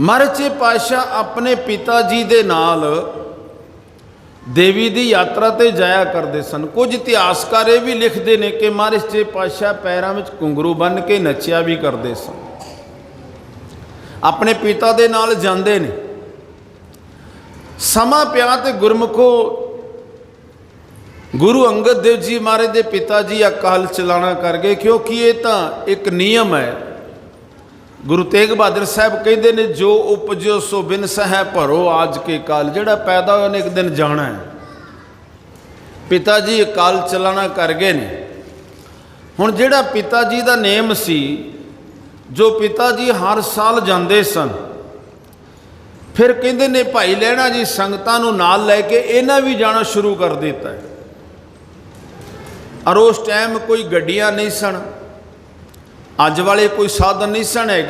ਮਹਾਰਾਜੇ ਪਾਸ਼ਾ ਆਪਣੇ ਪਿਤਾ ਜੀ ਦੇ ਨਾਲ ਦੇਵੀ ਦੀ ਯਾਤਰਾ ਤੇ ਜਾਇਆ ਕਰਦੇ ਸਨ। ਕੁਝ ਇਤਿਹਾਸਕਾਰ ਇਹ ਵੀ ਲਿਖਦੇ ਨੇ ਕਿ ਮਹਾਰਾਜ ਜੀ ਪਾਸ਼ਾ ਪੈਰਾਂ ਵਿੱਚ ਘੁੰਗਰੂ ਬੰਨ੍ਹ ਕੇ ਨੱਚਿਆ ਵੀ ਕਰਦੇ ਸਨ। ਆਪਣੇ ਪਿਤਾ ਦੇ ਨਾਲ ਜਾਂਦੇ ਨੇ। ਸਮਾਂ ਪਿਆ ਤੇ ਗੁਰਮੁਖੋ ਗੁਰੂ ਅੰਗਦ ਦੇਵ ਜੀ ਮਹਾਰਾਜ ਦੇ ਪਿਤਾ ਜੀ ਅਕਾਲ ਚਲਾਣਾ ਕਰ ਗਏ, ਕਿਉਂਕਿ ਇਹ ਤਾਂ ਇੱਕ ਨਿਯਮ ਹੈ। ਗੁਰੂ ਤੇਗ ਬਹਾਦਰ ਸਾਹਿਬ ਕਹਿੰਦੇ ਨੇ, ਜੋ ਉਪਜੋ ਸੋ ਬਿਨ ਸਹਿ ਭਰੋ ਆਜ ਕੇ ਕਾਲ। ਜਿਹੜਾ ਪੈਦਾ ਹੋਇਆ ਨੇ ਇੱਕ ਦਿਨ ਜਾਣਾ ਹੈ। ਪਿਤਾ ਜੀ ਅਕਾਲ ਚਲਾਣਾ ਕਰ ਗਏ ਨੇ। ਹੁਣ ਜਿਹੜਾ ਪਿਤਾ ਜੀ ਦਾ ਨੇਮ ਸੀ, ਜੋ ਪਿਤਾ ਜੀ ਹਰ ਸਾਲ ਜਾਂਦੇ ਸਨ, ਫਿਰ ਕਹਿੰਦੇ ਨੇ, ਭਾਈ ਲੈਣਾ ਜੀ ਸੰਗਤਾਂ ਨੂੰ ਨਾਲ ਲੈ ਕੇ ਇਹਨਾਂ ਵੀ ਜਾਣਾ ਸ਼ੁਰੂ ਕਰ ਦਿੱਤਾ ਔਰ ਉਸ ਟਾਈਮ ਕੋਈ ਗੱਡੀਆਂ ਨਹੀਂ ਸਨ। ਅੱਜ ਵਾਲੇ ਕੋਈ ਸਾਧਨ ਨਹੀਂ ਸਨ ਹੈਗੇ।